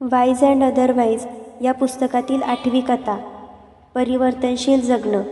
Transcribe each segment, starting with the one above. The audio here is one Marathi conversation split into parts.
वाईज अँड अदरवाईज या पुस्तकातील आठवी कथा परिवर्तनशील जगणं.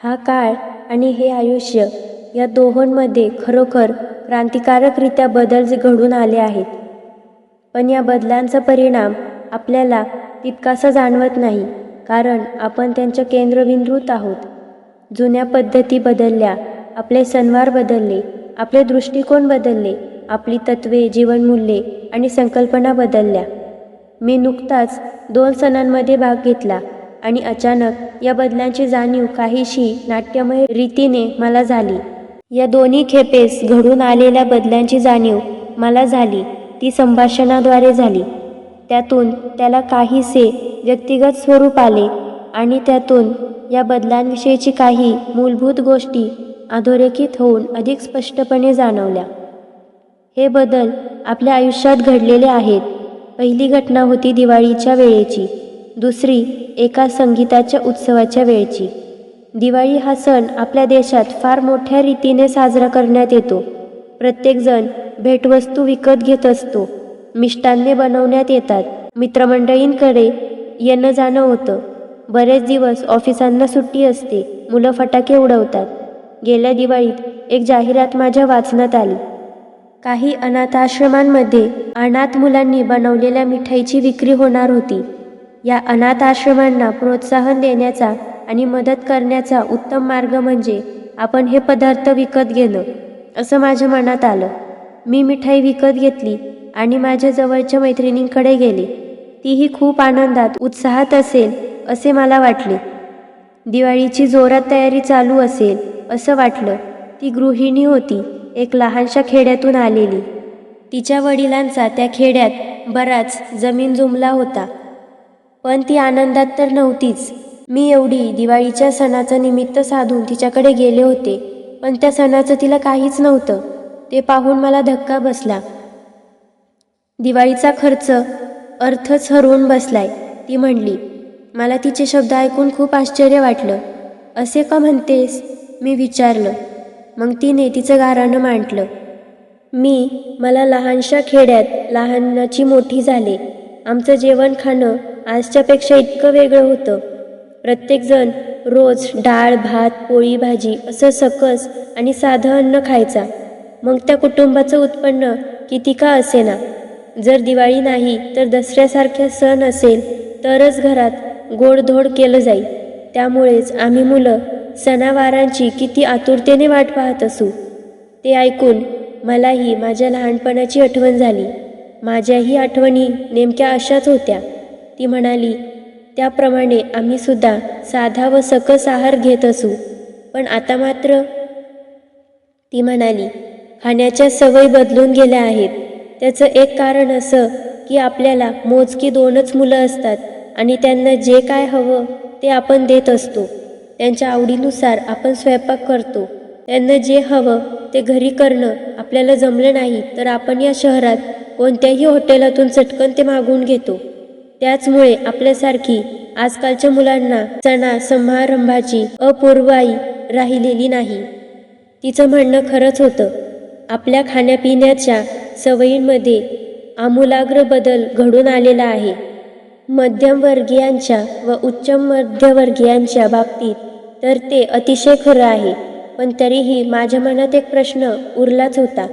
हा काळ आणि हे आयुष्य या दोहोंमध्ये खरोखर क्रांतिकारकरित्या बदल घडून आले आहेत. पण या बदलांचा परिणाम आपल्याला तितकासा जाणवत नाही कारण आपण त्यांच्या केंद्रबिंदूत आहोत. जुन्या पद्धती बदलल्या आपले सणवार बदलले आपले दृष्टिकोन बदलले आपली तत्वे जीवनमूल्ये आणि संकल्पना बदलल्या. मी नुकताच दोन सणांमध्ये भाग घेतला आणि अचानक या बदलांची जाणीव काहीशी नाट्यमय रीतीने मला झाली. या दोन्ही खेपेस घडून आलेल्या बदलांची जाणीव मला झाली. ती संभाषणाद्वारे झाली. त्यातून त्याला काहीसे व्यक्तिगत स्वरूप आले आणि त्यातून या बदलांविषयीची काही मूलभूत गोष्टी अधोरेखित होऊन अधिक स्पष्टपणे जाणवल्या. हे बदल आपल्या आयुष्यात घडलेले आहेत. पहिली घटना होती दिवाळीच्या वेळेची. दुसरी एका संगीताच्या उत्सवाच्या वेळेची. दिवाळी हा सण आपल्या देशात फार मोठ्या रीतीने साजरा करण्यात येतो. प्रत्येकजण भेटवस्तू विकत घेत असतो. मिष्टान्ने बनवण्यात येतात. मित्रमंडळींकडे येणं जाणं होतं. बरेच दिवस ऑफिसांना सुट्टी असते. मुलं फटाके उडवतात. गेल्या दिवाळीत एक जाहिरात माझ्या वाचनात आली. काही अनाथाश्रमांमध्ये अनाथ मुलांनी बनवलेल्या मिठाईची विक्री होणार होती. या अनाथ आश्रमांना प्रोत्साहन देण्याचा आणि मदत करण्याचा उत्तम मार्ग म्हणजे आपण हे पदार्थ विकत घेणं असं माझ्या मनात आलं. मी मिठाई विकत घेतली आणि माझ्या जवळच्या मैत्रिणींकडे गेले. तीही खूप आनंदात उत्साहात असेल असे मला वाटले. दिवाळीची जोरात तयारी चालू असेल असं वाटलं. ती गृहिणी होती. एक लहानशा खेड्यातून आलेली. तिच्या वडिलांचा त्या खेड्यात बराच जमीन जुमला होता. पण ती आनंदात तर नव्हतीच. मी एवढी दिवाळीच्या सणाचं निमित्त साधून तिच्याकडे गेले होते पण त्या सणाचं तिला काहीच नव्हतं. ते पाहून मला धक्का बसला. दिवाळीचा खर्च अर्थच हरवून बसलाय ती म्हणली. मला तिचे शब्द ऐकून खूप आश्चर्य वाटलं. असे का म्हणतेस? मी विचारलं. मग तिने तिचं गाराणं मांडलं. मी मला लहानशा खेड्यात लहानाची मोठी झाले. आमचं जेवण खाणं आजच्यापेक्षा इतकं वेगळं होतं. प्रत्येकजण रोज डाळ भात पोळी भाजी असं सकस आणि साधं अन्न खायचा. मग त्या कुटुंबाचं उत्पन्न किती का असेना. जर दिवाळी नाही तर दसऱ्यासारख्या सण असेल तरच घरात गोडधोड केलं जाईल त्यामुळेच आम्ही मुलं सणावारांची किती आतुरतेने वाट पाहत असू ते ऐकून मलाही माझ्या लहानपणाची आठवण झाली. माझ्याही आठवणी नेमक्या अशाच होत्या. ती म्हणाली त्याप्रमाणे आम्ही सुद्धा साधा व सकस आहार घेत असू पण आता मात्र ती म्हणाली खाण्याच्या सवयी बदलून गेल्या आहेत. त्याचं एक कारण असं की आपल्याला मोजकी दोनच मुलं असतात आणि त्यांना जे काय हवं ते आपण देत असतो. त्यांच्या आवडीनुसार आपण स्वयंपाक करतो. त्यांना जे हवं ते घरी करणं आपल्याला जमलं नाही तर आपण या शहरात कोणत्याही हॉटेलातून चटकन ते मागवून घेतो. त्याचमुळे आपल्यासारखी आजकालच्या मुलांना सणा समारंभाची अपूर्वाई राहिलेली नाही. तिचं म्हणणं खरंच होतं. आपल्या खाण्यापिण्याच्या सवयींमध्ये आमूलाग्र बदल घडून आलेला आहे. मध्यमवर्गीयांच्या व उच्च मध्यवर्गीयांच्या बाबतीत तर ते अतिशय खरं आहे पण तरीही माझ्या मनात एक प्रश्न उरलाच होता.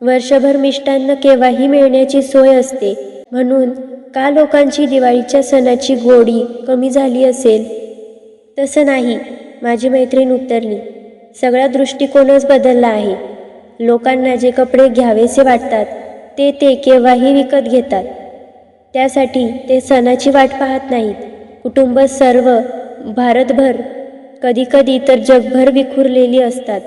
वर्षभर मिष्टान्न केव्हाही मिळण्याची सोय असते म्हणून का लोकांची दिवाळीच्या सणाची गोडी कमी झाली असेल? तसं नाही माझी मैत्रीण उतरली. सगळा दृष्टिकोनच बदलला आहे. लोकांना जे कपडे घ्यावेसे वाटतात ते ते केव्हाही विकत घेतात. त्यासाठी ते सणाची वाट पाहत नाहीत. कुटुंब सर्व भारतभर कधीकधी तर जगभर विखुरलेली असतात.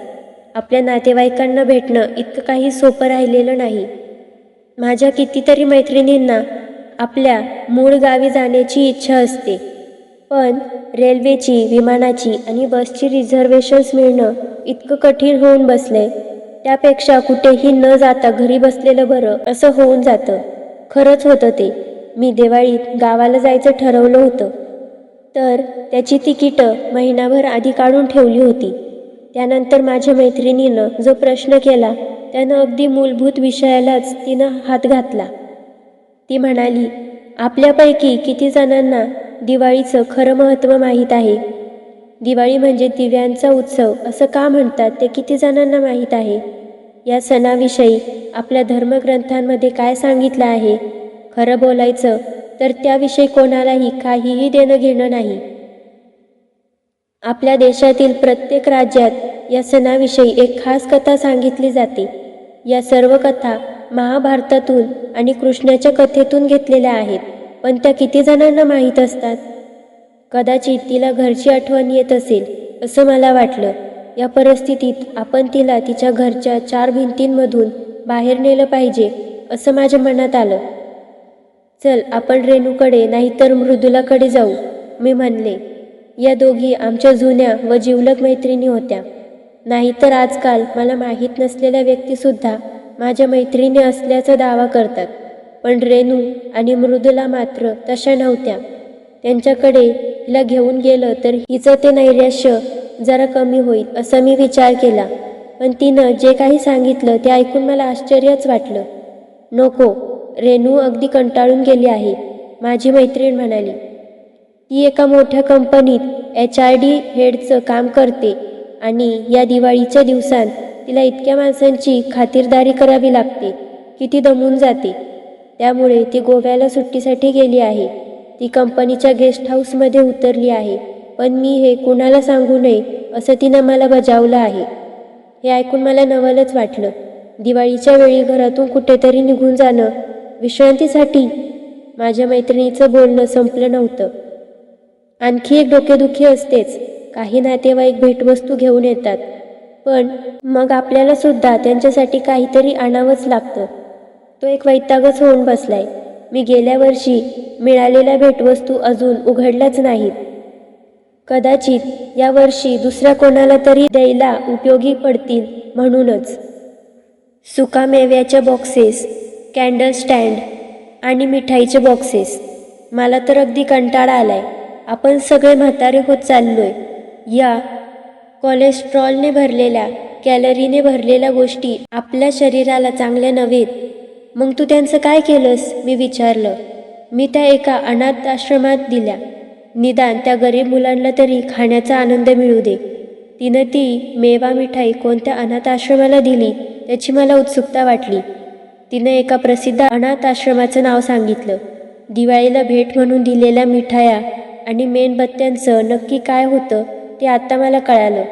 आपल्या नातेवाईकांना भेटणं इतकं काही सोपं राहिलेलं नाही. माझ्या कितीतरी मैत्रिणींना आपल्या मूळ गावी जाण्याची इच्छा असते. पण रेल्वेची विमानाची आणि बसची रिझर्वेशन्स मिळणं इतकं कठीण होऊन बसलंय. त्यापेक्षा कुठेही न जाता घरी बसलेलं बरं असं होऊन जातं. खरंच होतं ते. मी दिवाळीत गावाला जायचं ठरवलं होतं. तर त्याची तिकीटं महिनाभर आधी काढून ठेवली होती. त्यानंतर माझ्या मैत्रिणीनं जो प्रश्न केला त्यानं अगदी मूलभूत विषयालाच तिनं हात घातला. ती म्हणाली आपल्यापैकी किती जणांना दिवाळीचं खरं महत्त्व माहीत आहे? दिवाळी म्हणजे दिव्यांचा उत्सव असं का म्हणतात ते किती जणांना माहीत आहे? या सणाविषयी आपल्या धर्मग्रंथांमध्ये काय सांगितलं आहे? खरं बोलायचं तर त्याविषयी कोणालाही काहीही देणं घेणं नाही. आपल्या देशातील प्रत्येक राज्यात या सणाविषयी एक खास कथा सांगितली जाते. या सर्व कथा महाभारतातून आणि कृष्णाच्या कथेतून घेतलेल्या आहेत पण त्या किती जणांना माहीत असतात? कदाचित तिला घरची आठवण येत असेल असं मला वाटलं. या परिस्थितीत आपण तिला तिच्या घरच्या चार भिंतींमधून बाहेर नेलं पाहिजे असं माझ्या मनात आलं. चल आपण रेणूकडे नाहीतर मृदुलाकडे जाऊ मी म्हणले. या दोघी आमच्या जुन्या व जिवलग मैत्रिणी होत्या. नाहीतर आजकाल मला माहीत नसलेल्या व्यक्तीसुद्धा माझ्या मैत्रिणी असल्याचा दावा करतात. पण रेणू आणि मृदुला मात्र तशा नव्हत्या. त्यांच्याकडे हिला घेऊन गेलं तर हिचं ते नैराश्य जरा कमी होईल असा मी विचार केला. पण तिनं जे काही सांगितलं ते ऐकून मला आश्चर्यच वाटलं. नको रेणू अगदी कंटाळून गेली आहे. माझी मैत्रीण म्हणाली ती एका मोठ्या कंपनीत एच आर डी हेडचं काम करते आणि या दिवाळीच्या दिवसांत तिला इतक्या माणसांची खातिरदारी करावी लागते की ती दमून जाते. त्यामुळे ती गोव्याला सुट्टीसाठी गेली आहे. ती कंपनीच्या गेस्ट हाऊसमध्ये उतरली आहे. पण मी हे कुणाला सांगू नये असं तिनं मला बजावलं आहे. हे ऐकून मला नवलच वाटलं. दिवाळीच्या वेळी घरातून कुठेतरी निघून जाणं विश्रांतीसाठी माझ्या मैत्रिणीचं बोलणं संपलं नव्हतं. आणखी एक डोकेदुखी असतेच. काही नातेवाईक भेटवस्तू घेऊन येतात. पण मग आपल्याला सुद्धा त्यांच्यासाठी काहीतरी आणावंच लागतं. तो एक वैतागच होऊन बसलाय. मी गेल्या वर्षी मिळालेल्या भेटवस्तू अजून उघडल्याच नाहीत. कदाचित या वर्षी दुसऱ्या कोणाला तरी द्यायला उपयोगी पडतील म्हणूनच. सुकामेव्याच्या बॉक्सेस कॅन्डल स्टँड आणि मिठाईचे बॉक्सेस मला तर अगदी कंटाळा आलाय. आपण सगळे म्हातारे होत चाललोय. या कोलेस्ट्रॉलने भरलेल्या कॅलरीने भरलेल्या गोष्टी आपल्या शरीराला चांगल्या नव्हेत. मग तू त्यांचं काय केलंस? मी विचारलं. मी त्या एका अनाथ आश्रमात दिल्या. निदान त्या गरीब मुलांना तरी खाण्याचा आनंद मिळू दे. तिनं ती मेवा मिठाई कोणत्या अनाथ आश्रमाला दिली त्याची मला उत्सुकता वाटली. तिनं एका प्रसिद्ध अनाथ आश्रमाचं नाव सांगितलं. दिवाळीला भेट म्हणून दिलेल्या मिठाया आणि मेणबत्त्यांचं नक्की काय होतं ते आत्ता मला कळालं.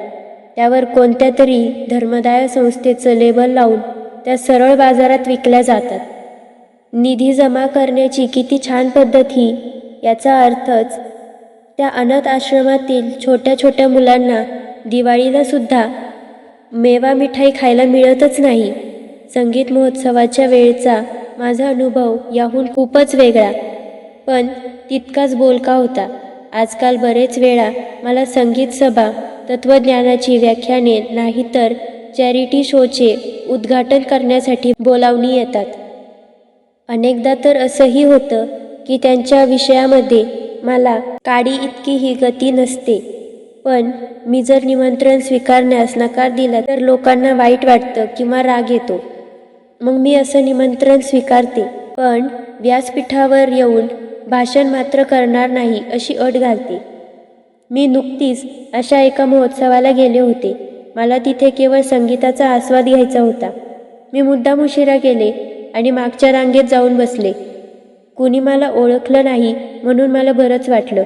त्यावर कोणत्या तरी धर्मदाय संस्थेचं लेबल लावून त्या सरळ बाजारात विकल्या जातात. निधी जमा करण्याची किती छान पद्धत ही याचा अर्थच त्या अनाथ आश्रमातील छोट्या छोट्या मुलांना दिवाळीला सुद्धा मेवा मिठाई खायला मिळतच नाही. संगीत महोत्सवाच्या वेळचा माझा अनुभव याहून खूपच वेगळा. पण तितकाच बोलका होता. आजकाल बरेच वेळा मला संगीत सभा तत्त्वज्ञानाची व्याख्याने नाहीतर चॅरिटी शोचे उद्घाटन करण्यासाठी बोलावणी येतात. अनेकदा तर असंही होतं की त्यांच्या विषयामध्ये मला काडी इतकीही गती नसते. पण मी जर निमंत्रण स्वीकारण्यास नकार दिला तर लोकांना वाईट वाटतं किंवा राग येतो. मग मी असं निमंत्रण स्वीकारते. पण व्यासपीठावर येऊन भाषण मात्र करणार नाही अशी अट घालते. मी नुकतीच अशा एका महोत्सवाला गेले होते. मला तिथे केवळ संगीताचा आस्वाद घ्यायचा होता. मी मुद्दाम उशिरा गेले आणि मागच्या रांगेत जाऊन बसले. कुणी मला ओळखलं नाही म्हणून मला बरंच वाटलं.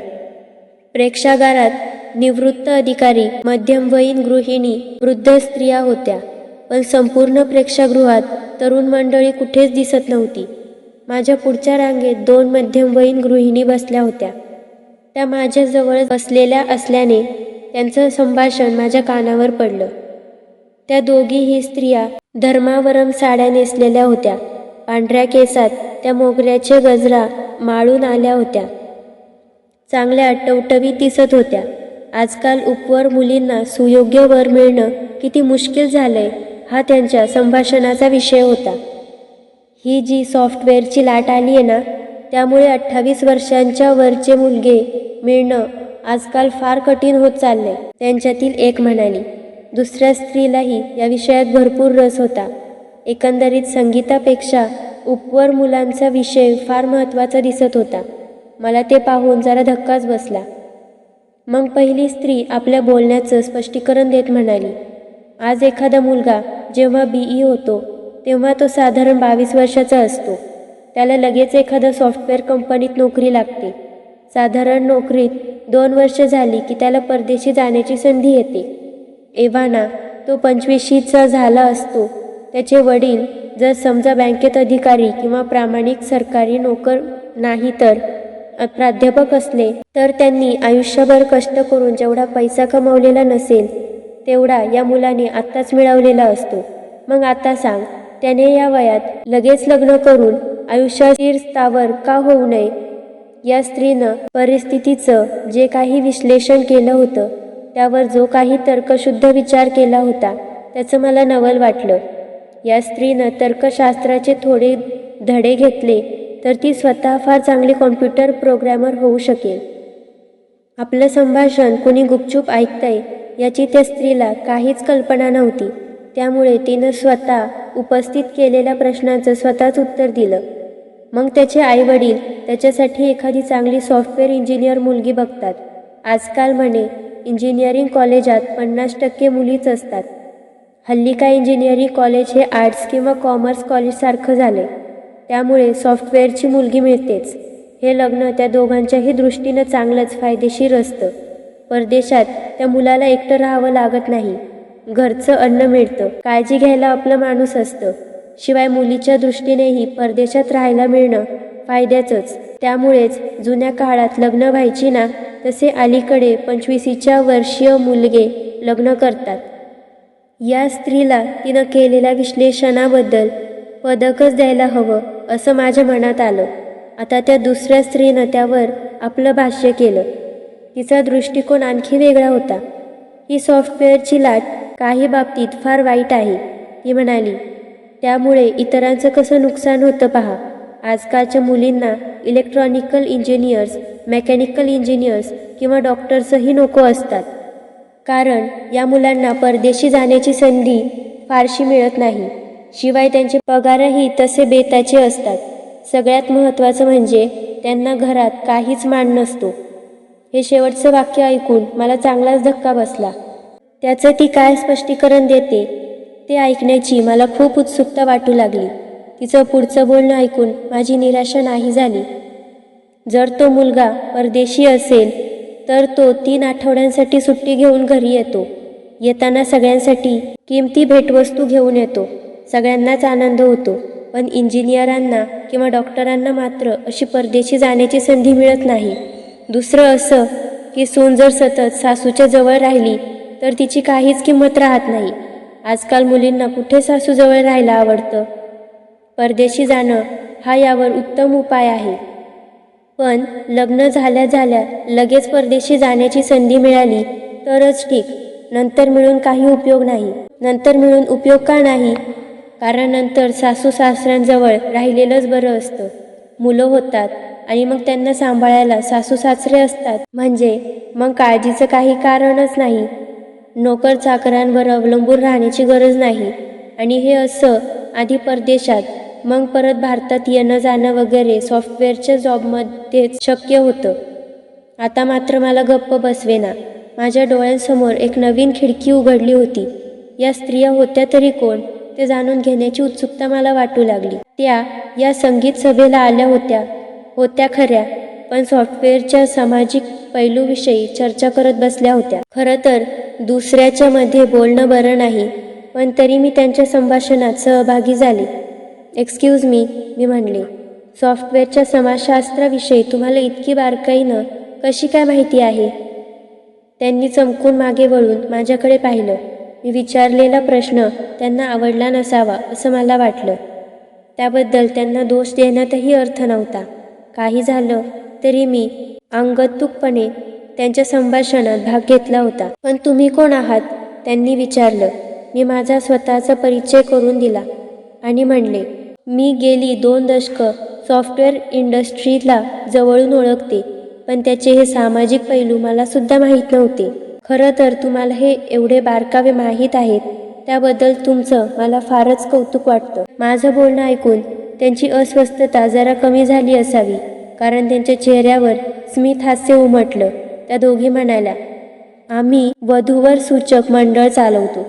प्रेक्षागारात निवृत्त अधिकारी मध्यमवयीन गृहिणी वृद्ध स्त्रिया होत्या. पण संपूर्ण प्रेक्षागृहात तरुण मंडळी कुठेच दिसत नव्हती. माझ्या पुढच्या रांगेत दोन मध्यमवयीन गृहिणी बसल्या होत्या. त्या माझ्याजवळ बसलेल्या असल्याने त्यांचं संभाषण माझ्या कानावर पडलं. त्या दोघीही स्त्रिया धर्मावरम साड्या नेसलेल्या होत्या. पांढऱ्या केसात त्या मोगऱ्याचे गजरा माळून आल्या होत्या. चांगल्या टवटवीत दिसत होत्या. आजकाल उपवर मुलींना सुयोग्य वर मिळणं किती मुश्किल झालंय. हा त्यांच्या संभाषणाचा विषय होता. ही जी सॉफ्टवेअरची लाट आली आहे ना त्यामुळे अठ्ठावीस वर्षांच्या वरचे मुलगे मिळणं आजकाल फार कठीण होत चाललंय त्यांच्यातील एक म्हणाली. दुसऱ्या स्त्रीलाही या विषयात भरपूर रस होता. एकंदरीत संगीतापेक्षा उपवर मुलांचा विषय फार महत्त्वाचा दिसत होता. मला ते पाहून जरा धक्काच बसला. मग पहिली स्त्री आपल्या बोलण्याचं स्पष्टीकरण देत म्हणाली आज एखादा मुलगा जेव्हा बी ई होतो तेव्हा तो साधारण बावीस वर्षाचा असतो. त्याला लगेच एखादं सॉफ्टवेअर कंपनीत नोकरी लागते. साधारण नोकरीत दोन वर्ष झाली की त्याला परदेशी जाण्याची संधी येते. एव्हाना तो पंचवीशीचा झाला असतो. त्याचे वडील जर समजा बँकेत अधिकारी किंवा प्रामाणिक सरकारी नोकर नाही तर प्राध्यापक असले तर त्यांनी आयुष्यभर कष्ट करून जेवढा पैसा कमावलेला नसेल तेवढा या मुलाने आत्ताच मिळवलेला असतो. मग आता सांग त्याने या वयात लगेच लग्न करून आयुष्यात स्थावर का होऊ नये? या स्त्रीनं परिस्थितीचं जे काही विश्लेषण केलं होतं त्यावर जो काही तर्कशुद्ध विचार केला होता त्याचं मला नवल वाटलं. या स्त्रीनं तर्कशास्त्राचे थोडे धडे घेतले तर ती स्वतः फार चांगली कॉम्प्युटर प्रोग्रॅमर होऊ शकेल. आपलं संभाषण कुणी गुपचूप ऐकतंय याची त्या स्त्रीला काहीच कल्पना नव्हती. त्यामुळे तिनं स्वतः उपस्थित केलेल्या प्रश्नाचं स्वतःच उत्तर दिलं. मग त्याचे आईवडील त्याच्यासाठी एखादी चांगली सॉफ्टवेअर इंजिनियर मुलगी बघतात. आजकाल म्हणे इंजिनिअरिंग कॉलेजात पन्नास टक्के मुलीच असतात. हल्ली काय इंजिनिअरिंग कॉलेज हे आर्ट्स किंवा कॉमर्स कॉलेजसारखं झालं त्यामुळे सॉफ्टवेअरची मुलगी मिळतेच. हे लग्न त्या दोघांच्याही दृष्टीनं चांगलंच फायदेशीर असतं. परदेशात त्या मुलाला एकटं राहावं लागत नाही. घरचं अन्न मिळतं काळजी घ्यायला आपलं माणूस असतं. शिवाय मुलीच्या दृष्टीनेही परदेशात राहायला मिळणं फायद्याचंच. त्यामुळेच जुन्या काळात लग्न व्हायची ना तसे अलीकडे पंचवीसीच्या वर्षीय मुलगे लग्न करतात. या स्त्रीला तिनं केलेल्या विश्लेषणाबद्दल पदकच द्यायला हवं असं माझ्या मनात आलं. आता त्या दुसऱ्या स्त्रीनं त्यावर आपलं भाष्य केलं. तिचा दृष्टिकोन आणखी वेगळा होता. ही सॉफ्टवेअरची लाट काही बाबतीत फार वाईट आहे ती म्हणाली. त्यामुळे इतरांचं कसं नुकसान होतं पहा. आजकालच्या मुलींना इलेक्ट्रॉनिकल इंजिनियर्स मेकॅनिकल इंजिनियर्स किंवा डॉक्टर्सही नको असतात. कारण या मुलांना परदेशी जाण्याची संधी फारशी मिळत नाही. शिवाय त्यांचे पगारही तसे बेताचे असतात. सगळ्यात महत्त्वाचं म्हणजे त्यांना घरात काहीच मान नसतो. हे शेवटचं वाक्य ऐकून मला चांगलाच धक्का बसला. त्याचं ती काय स्पष्टीकरण देते ते ऐकण्याची मला खूप उत्सुकता वाटू लागली. तिचं पुढचं बोलणं ऐकून माझी निराशा नाही झाली. जर तो मुलगा परदेशी असेल तर तो तीन आठवड्यांसाठी सुट्टी घेऊन घरी येतो. येताना सगळ्यांसाठी किमती भेटवस्तू घेऊन येतो. सगळ्यांनाच आनंद होतो. पण इंजिनियरांना किंवा डॉक्टरांना मात्र अशी परदेशी जाण्याची संधी मिळत नाही. दुसरं असं की सून जर सतत सासूच्या जवळ राहिली तर तिची काहीच किंमत राहत नाही. आजकाल मुलींना कुठे सासूजवळ राहायला आवडतं? परदेशी जाणं हा यावर उत्तम उपाय आहे. पण लग्न झाल्या झाल्या लगेच परदेशी जाण्याची संधी मिळाली तरच ठीक. नंतर मिळून काही उपयोग नाही. नंतर मिळून उपयोग का नाही? कारण नंतर सासू सासऱ्यांजवळ राहिलेलंच बरं असतं. मुलं होतात. आणि मग त्यांना सांभाळायला सासू सासरे असतात. म्हणजे मग काळजीचं काही कारणच नाही. नोकर चाकरांवर अवलंबून राहण्याची गरज नाही. आणि हे असं आधी परदेशात मग परत भारतात येणं जाणं वगैरे सॉफ्टवेअरच्या जॉबमध्येच शक्य होतं. आता मात्र मला गप्प बसवेना. माझ्या डोळ्यांसमोर एक नवीन खिडकी उघडली होती. या स्त्रिया होत्या तरी कोण ते जाणून घेण्याची उत्सुकता मला वाटू लागली. त्या या संगीत सभेला आल्या होत्या. होत्या खऱ्या पण सॉफ्टवेअरच्या सामाजिक पैलूविषयी चर्चा करत बसल्या होत्या. खरं तर दुसऱ्याच्या मध्ये बोलणं बरं नाही पण तरी मी त्यांच्या संभाषणात सहभागी झाले. एक्सक्यूज मी मी म्हणले सॉफ्टवेअरच्या समाजशास्त्राविषयी तुम्हाला इतकी बारकाईनं कशी काय माहिती आहे? त्यांनी चमकून मागे वळून माझ्याकडे पाहिलं. मी विचारलेला प्रश्न त्यांना आवडला नसावा असं मला वाटलं. त्याबद्दल त्यांना दोष देण्यातही अर्थ नव्हता. काही झालं तरी मी अंगतुकपणे त्यांच्या संभाषणात भाग घेतला होता. पण तुम्ही कोण आहात? त्यांनी विचारलं. मी माझा स्वतःचा परिचय करून दिला आणि म्हणले मी गेली दोन दशकं सॉफ्टवेअर इंडस्ट्रीला जवळून ओळखते पण त्याचे हे सामाजिक पैलू मला सुद्धा माहीत नव्हते. खरं तर तुम्हाला हे एवढे बारकावे माहीत आहेत त्याबद्दल तुमचं मला फारच कौतुक वाटतं. माझं बोलणं ऐकून त्यांची अस्वस्थता जरा कमी झाली असावी कारण त्यांच्या चेहऱ्यावर स्मित हास्य उमटलं. त्या दोघी म्हणाल्या आम्ही वधूवर सूचक मंडळ चालवतो.